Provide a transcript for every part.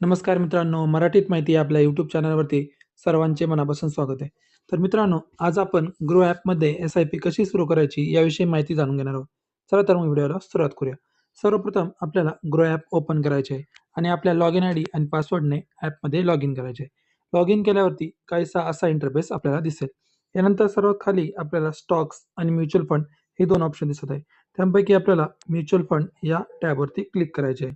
नमस्कार मित्रांनो, मराठीत माहिती आपल्या यूट्यूब चॅनलवरती सर्वांचे मनापासून स्वागत आहे. तर मित्रांनो, आज आपण ग्रो ॲपमध्ये एस-आय-पी कशी सुरू करायची याविषयी माहिती जाणून घेणार आहोत. चला तर मग व्हिडिओला सुरुवात करूया. सर्वप्रथम आपल्याला ग्रो ॲप ओपन करायचे आहे आणि आपल्या लॉग इन आय डी आणि पासवर्डने ॲपमध्ये लॉग इन करायचे आहे. लॉग इन केल्यावरती काहीसा असा इंटरफेस आपल्याला दिसेल. यानंतर सर्वात खाली आपल्याला स्टॉक्स आणि म्युच्युअल फंड हे दोन ऑप्शन दिसत आहे. त्यापैकी आपल्याला म्युच्युअल फंड या टॅबवरती क्लिक करायचे आहे.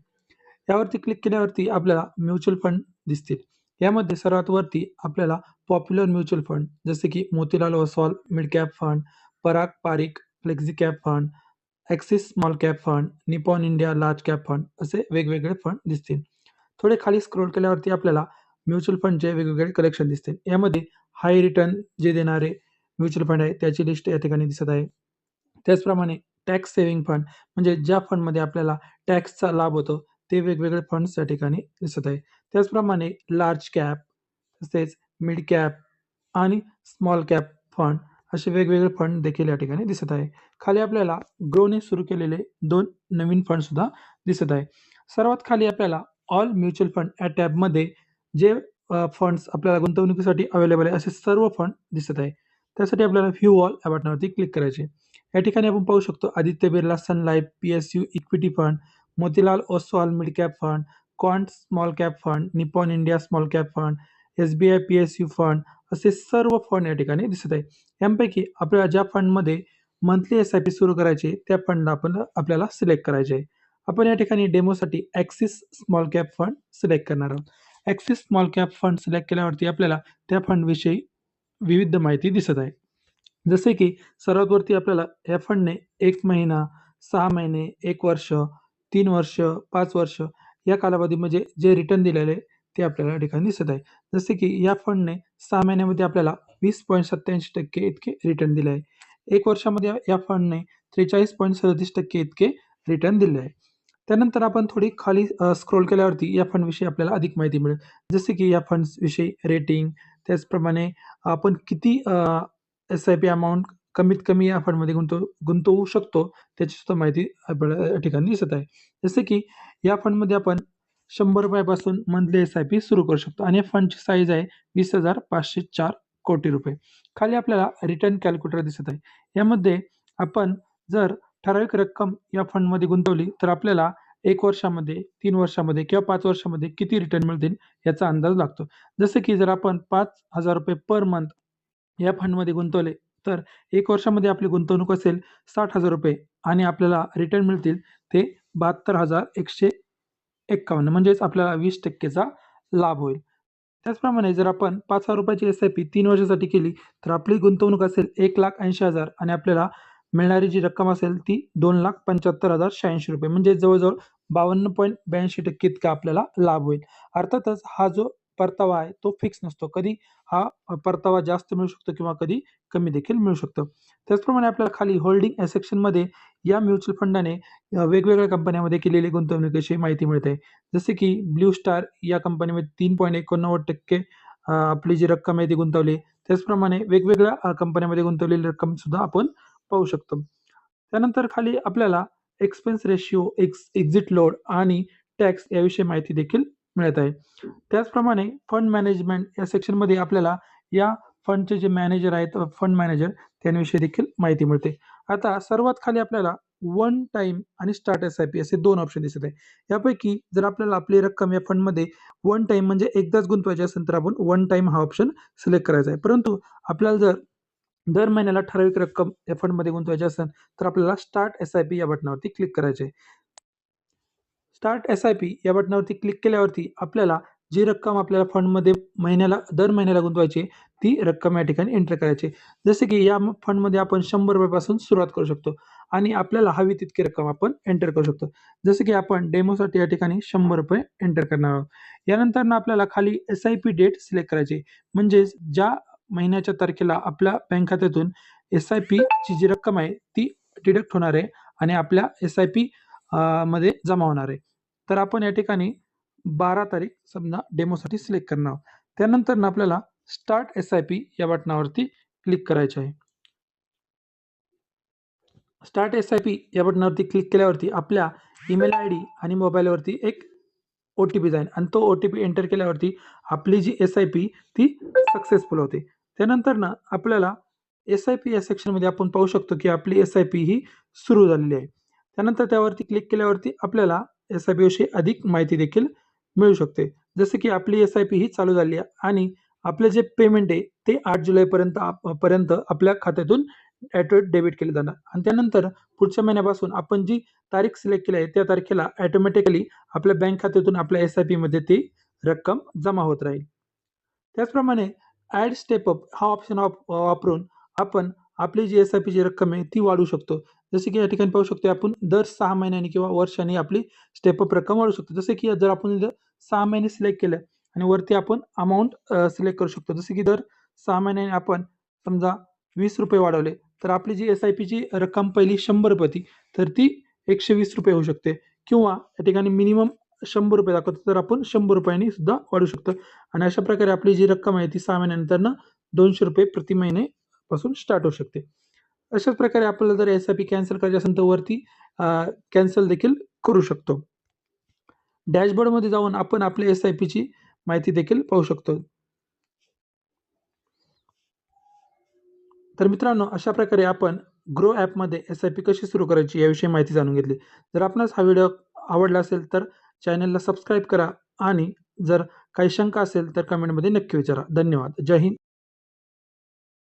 यावरती क्लिक केल्यावरती आपल्याला म्युच्युअल फंड दिसतील. यामध्ये सर्वात वरती आपल्याला पॉप्युलर म्युच्युअल फंड जसे की Motilal Oswal mid cap fund, Parag Parikh flexi cap fund, Axis small cap fund, Nippon India large cap fund असे वेगवेगळे फंड दिसतील. थोडे खाली स्क्रोल केल्यावरती आपल्याला म्युच्युअल फंडचे वेगवेगळे कलेक्शन दिसतील. यामध्ये हाय रिटर्न जे देणारे म्युच्युअल फंड आहे त्याची लिस्ट या ठिकाणी दिसत आहे. त्याचप्रमाणे टॅक्स सेव्हिंग फंड म्हणजे ज्या फंडमध्ये आपल्याला टॅक्सचा लाभ होतो ते वेगवेगळे फंड्स या ठिकाणी दिसत आहे. त्याचप्रमाणे लार्ज कॅप तसेच मिड कॅप आणि स्मॉल कॅप फंड असे वेगवेगळे फंड देखील या ठिकाणी दिसत आहे. खाली आपल्याला ग्रोने सुरू केलेले दोन नवीन फंड सुद्धा दिसत आहे. सर्वात खाली आपल्याला ऑल म्युच्युअल फंड या टॅबमध्ये जे फंड्स आपल्याला गुंतवणुकीसाठी अवेलेबल आहे असे सर्व फंड दिसत आहे. त्यासाठी आपल्याला व्ह्यू ऑल या बटनावरती क्लिक करायचे या ठिकाणी आपण पाहू शकतो Aditya Birla Sun Life, PSU equity fund, Motilal Oswal mid cap fund, Quant small cap fund, Nippon India small cap fund, SBI PSU fund असे सर्व फंड या ठिकाणी दिसत आहे. यांपैकी आपल्याला ज्या फंडमध्ये मंथली एस-आय-पी सुरू करायची त्या फंडला आपण आपल्याला सिलेक्ट करायचे आहे. आपण या ठिकाणी डेमोसाठी Axis small cap fund select करणार आहोत. Axis small cap fund select केल्यावरती आपल्याला त्या फंडविषयी विविध माहिती दिसत आहे. जसे की सर्वात वरती आपल्याला या फंडने एक महिना, सहा महिने, एक वर्ष, तीन वर्ष, 5 वर्ष या कालावधीमध्ये म्हणजे जे रिटर्न दिलेले आहे ते आपल्याला या ठिकाणी दिसत आहे. जसे की या फंडने 6 महिन्यामध्ये आपल्याला 20.87% इतके रिटर्न दिले आहे. 1 वर्षामध्ये या फंडने 43.37% इतके रिटर्न दिले आहे. त्यानंतर आपण थोडी खाली स्क्रोल केल्यावरती या फंडविषयी आपल्याला अधिक माहिती मिळेल. जसे की या फंड्सविषयी रेटिंग त्याचप्रमाणे आपण किती एस-आय-पी अमाऊंट कमीत कमी या फंडमध्ये गुंतव गुंतवू शकतो त्याची सुद्धा माहिती आपल्याला या ठिकाणी दिसत आहे. जसे की या फंडमध्ये आपण शंभर रुपयापासून मंथली एस-आय-पी सुरू करू शकतो आणि फंडची साईज आहे ₹20,504 कोटी रुपये. खाली आपल्याला रिटर्न कॅल्क्युलेटर दिसत आहे. यामध्ये आपण जर ठराविक रक्कम या फंडमध्ये गुंतवली तर आपल्याला एक वर्षामध्ये, तीन वर्षामध्ये किंवा पाच वर्षामध्ये किती रिटर्न मिळतील याचा अंदाज लागतो. जसं की जर आपण ₹5,000 पर मंथ या फंडमध्ये गुंतवले तर एक वर्षामध्ये आपली गुंतवणूक असेल साठ हजार रुपये आणि आपल्याला रिटर्न मिळतील ते बहात्तर हजार एकशे एक्कावन्न. म्हणजेच आपल्याला वीस टक्केचा लाभ होईल. त्याचप्रमाणे जर आपण पाच हजार रुपयाची एस आय पी तीन वर्षासाठी केली तर आपली गुंतवणूक असेल एक लाख ऐंशी हजार आणि आपल्याला मिळणारी जी रक्कम असेल ती दोन लाख पंच्याहत्तर हजार शहाऐंशी रुपये. म्हणजे जवळजवळ बावन्न पॉईंट ब्याऐंशी टक्के इतका आपल्याला लाभ होईल. अर्थातच हा जो परतावा आहे तो फिक्स नसतो. कधी हा परतावा जास्त मिळू शकतो किंवा कधी कमी देखील मिळू शकतो. त्याचप्रमाणे आपल्याला खाली होल्डिंग या सेक्शनमध्ये या म्युच्युअल फंडाने वेगवेगळ्या कंपन्यांमध्ये केलेली गुंतवणुकीची माहिती मिळते. जसे की ब्लू स्टार या कंपनीमध्ये तीन पॉईंट एकोणनव्वद टक्के आपली जी रक्कम आहे ती गुंतवली. त्याचप्रमाणे वेगवेगळ्या कंपन्यांमध्ये गुंतवलेली रक्कम सुद्धा आपण पाहू शकतो. त्यानंतर खाली आपल्याला expense ratio, ex exit load आणि टॅक्स याविषयी माहिती देखील मिळत आहे. त्याचप्रमाणे फंड मॅनेजमेंट या सेक्शनमध्ये आपल्याला या फंडचे जे मॅनेजर आहेत फंड मॅनेजर त्यांविषयी देखील माहिती मिळते. आता सर्वात खाली आपल्याला वन टाईम आणि स्टार्ट एस-आय-पी असे दोन ऑप्शन दिसत आहे. यापैकी जर आपल्याला आपली रक्कम या फंडमध्ये वन टाईम म्हणजे एकदाच गुंतवायची असेल तर आपण वन टाईम हा ऑप्शन सिलेक्ट करायचा आहे. परंतु आपल्याला जर दर महिन्याला ठराविक रक्कम या फंडमध्ये गुंतवायची असेल तर आपल्याला स्टार्ट एस-आय-पी या बटनावरती क्लिक करायचे स्टार्ट एस-आय-पी या बटनावरती क्लिक केल्यावरती आपल्याला जी रक्कम आपल्याला फंडमध्ये महिन्याला दर महिन्याला गुंतवायची ती रक्कम या ठिकाणी एंटर करायची जसे की या फंडमध्ये आपण शंभर रुपयापासून सुरुवात करू शकतो आणि आपल्याला हवी तितकी रक्कम आपण एंटर करू शकतो. जसे की आपण डेमोसाठी या ठिकाणी ₹100 एंटर करणार आहोत. यानंतरनं आपल्याला खाली एस-आय-पी डेट सिलेक्ट करायची म्हणजेच ज्या महिन्याच्या तारखेला आपल्या बँक खात्यातून एस-आय-पीची जी रक्कम आहे ती डिडक्ट होणार आहे आणि आपल्या एस-आय-पी मध्ये जमा होणार आहे. तर आपण या ठिकाणी 12 तारीख समजा डेमोसाठी सिलेक्ट करणार आहोत. त्यानंतरनं आपल्याला स्टार्ट एस-आय-पी या बटनावरती क्लिक करायचे आहे. स्टार्ट एस-आय-पी या बटनावरती क्लिक केल्यावरती आपल्या ईमेल आयडी आणि मोबाईलवरती एक ओ टी पी जाईल आणि तो ओ टी पी एंटर केल्यावरती आपली जी एस आय पी ती सक्सेसफुल होते त्यानंतर ना आपल्याला एस आय पी या सेक्शनमध्ये आपण पाहू शकतो की आपली एस आय पी ही सुरू झालेली आहे त्यानंतर त्यावरती क्लिक केल्यावरती आपल्याला एस आय पीविषयी अधिक माहिती देखील मिळू शकते. जसे की आपली एस आय पी ही चालू झाली आहे आणि आपले जे पेमेंट आहे ते आठ जुलैपर्यंत आप- पर्यंत आपल्या खात्यातून ॲटो डेबिट केले जाणार. आणि त्यानंतर पुढच्या महिन्यापासून आपण जी तारीख सिलेक्ट केली आहे त्या तारखेला ॲटोमॅटिकली आपल्या बँक खात्यातून आपल्या एस आय पीमध्ये ती रक्कम जमा होत राहील. त्याचप्रमाणे ॲड स्टेपअप हा ऑप्शन वापरून आपण आपली जी एस आय पीची रक्कम आहे ती वाढवू शकतो. जसे की या ठिकाणी पाहू शकतो आपण दर सहा महिन्यांनी किंवा वर्षाने आपली स्टेपअप रक्कम वाढवू शकतो. जसे की जर आपण सहा महिने सिलेक्ट केलं आणि वरती आपण अमाऊंट सिलेक्ट करू शकतो. जसे की दर सहा महिन्याने आपण समजा वीस रुपये वाढवले तर आपली जी एस आय पीची रक्कम पहिली शंभर रुपये होती तर ती एकशे वीस रुपये होऊ शकते. किंवा या ठिकाणी मिनिमम शंभर रुपये दाखवतो तर आपण शंभर रुपयांनी सुद्धा वाढू शकतो. आणि अशा प्रकारे आपली जी रक्कम आहे ती सहा महिन्यानंतर दोनशे रुपये प्रति महिनेपासून स्टार्ट होऊ शकते. अशाच प्रकारे आपल्याला जर एस आय पी कॅन्सल करायची असेल तर वरती कॅन्सल देखील करू शकतो. डॅशबोर्डमध्ये जाऊन आपण आपल्या एस आय पीची माहिती देखील पाहू शकतो. तर मित्रांनो अशा प्रकारे आपण ग्रो ॲपमध्ये एस आय पी कशी सुरू करायची याविषयी माहिती जाणून घेतली. जर आपणास हा व्हिडिओ आवडला असेल तर चॅनलला सबस्क्राईब करा आणि जर काही शंका असेल तर कमेंटमध्ये नक्की विचारा. धन्यवाद. जय हिंद.